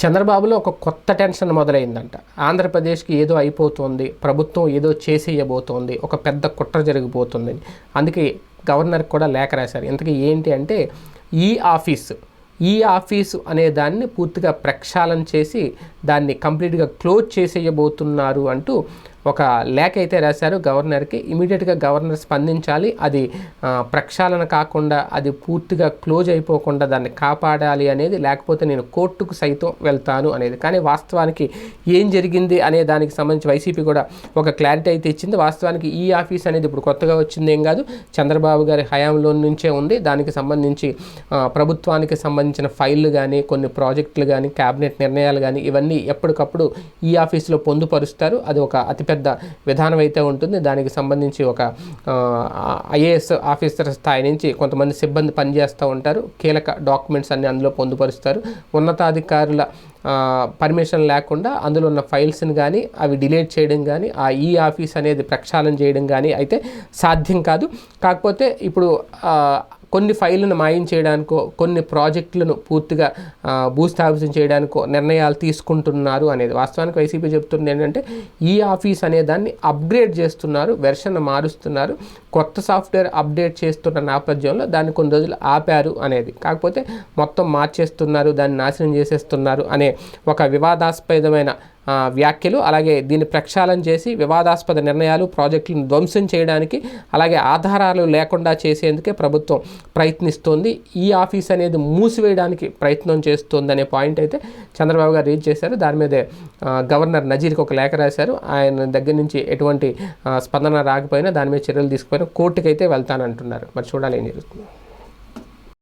చంద్రబాబులో ఒక కొత్త టెన్షన్ మొదలైందంట. ఆంధ్రప్రదేశ్కి ఏదో అయిపోతుంది ప్రభుత్వం ఏదో చేసేయబోతోంది ఒక పెద్ద కుట్ర జరిగిపోతుంది. అందుకే గవర్నర్కి కూడా లేఖ రాశారు. ఇంతకీ ఏంటి అంటే ఈ ఆఫీస్ ఈ ఆఫీసు అనే దాన్ని పూర్తిగా ప్రక్షాళన చేసి దాన్ని కంప్లీట్గా క్లోజ్ చేసేయబోతున్నారు అంటూ ఒక లేఖ అయితే రాశారు. గవర్నర్కి ఇమీడియట్గా గవర్నర్ స్పందించాలి. అది ప్రక్షాళన కాకుండా అది పూర్తిగా క్లోజ్ అయిపోకుండా దాన్ని కాపాడాలి అనేది లేకపోతే నేను కోర్టుకు సైతం వెళ్తాను అనేది. కానీ వాస్తవానికి ఏం జరిగింది అనే దానికి సంబంధించి వైసీపీ కూడా ఒక క్లారిటీ అయితే ఇచ్చింది. వాస్తవానికి ఈ ఆఫీస్ అనేది ఇప్పుడు కొత్తగా వచ్చింది ఏం కాదు. చంద్రబాబు గారి హయాంలో నుంచే ఉంది. దానికి సంబంధించి ప్రభుత్వానికి సంబంధించిన ఫైళ్ళు కానీ కొన్ని ప్రాజెక్టులు కానీ క్యాబినెట్ నిర్ణయాలు కానీ ఇవన్నీ ఎప్పటికప్పుడు ఈ ఆఫీస్లో పొందుపరుస్తారు. అది ఒక అతిపెద్ద విధానం అయితే ఉంటుంది. దానికి సంబంధించి ఒక ఐఏఎస్ ఆఫీసర్ స్థాయి నుంచి కొంతమంది సిబ్బంది పనిచేస్తూ ఉంటారు. కీలక డాక్యుమెంట్స్ అన్ని అందులో పొందుపరుస్తారు. ఉన్నతాధికారుల పర్మిషన్ లేకుండా అందులో ఉన్న ఫైల్స్ని కానీ అవి డిలీట్ చేయడం కానీ ఆ ఈ ఆఫీస్ అనేది ప్రక్షాళన చేయడం కానీ అయితే సాధ్యం కాదు. కాకపోతే ఇప్పుడు కొన్ని ఫైళ్ళను మాయం చేయడానికో కొన్ని ప్రాజెక్టులను పూర్తిగా భూస్థాపితం చేయడానికో నిర్ణయాలు తీసుకుంటున్నారు అనేది. వాస్తవానికి వైసీపీ చెప్తుంది ఏంటంటే ఈ ఆఫీస్ అనే దాన్ని అప్గ్రేడ్ చేస్తున్నారు వెర్షన్ మారుస్తున్నారు. కొత్త సాఫ్ట్వేర్ అప్డేట్ చేస్తున్న నేపథ్యంలో దాన్ని కొన్ని రోజులు ఆపారు అనేది. కాకపోతే మొత్తం మార్చేస్తున్నారు దాన్ని నాశనం చేసేస్తున్నారు అనే ఒక వివాదాస్పదమైన వ్యాఖ్యలు అలాగే దీన్ని ప్రక్షాళన చేసి వివాదాస్పద నిర్ణయాలు ప్రాజెక్టులను ధ్వంసం చేయడానికి అలాగే ఆధారాలు లేకుండా చేసేందుకే ప్రభుత్వం ప్రయత్నిస్తోంది. ఈ ఆఫీస్ అనేది మూసివేయడానికి ప్రయత్నం చేస్తోంది అనే పాయింట్ అయితే చంద్రబాబు గారు రీచ్ చేశారు. దాని మీదే గవర్నర్ నజీర్కి ఒక లేఖ రాశారు. ఆయన దగ్గర నుంచి ఎటువంటి స్పందన రాకపోయినా దాని మీద చర్యలు తీసుకుపోయినా కోర్టుకైతే వెళ్తానంటున్నారు. మరి చూడాలి ఏం జరుగుతుంది.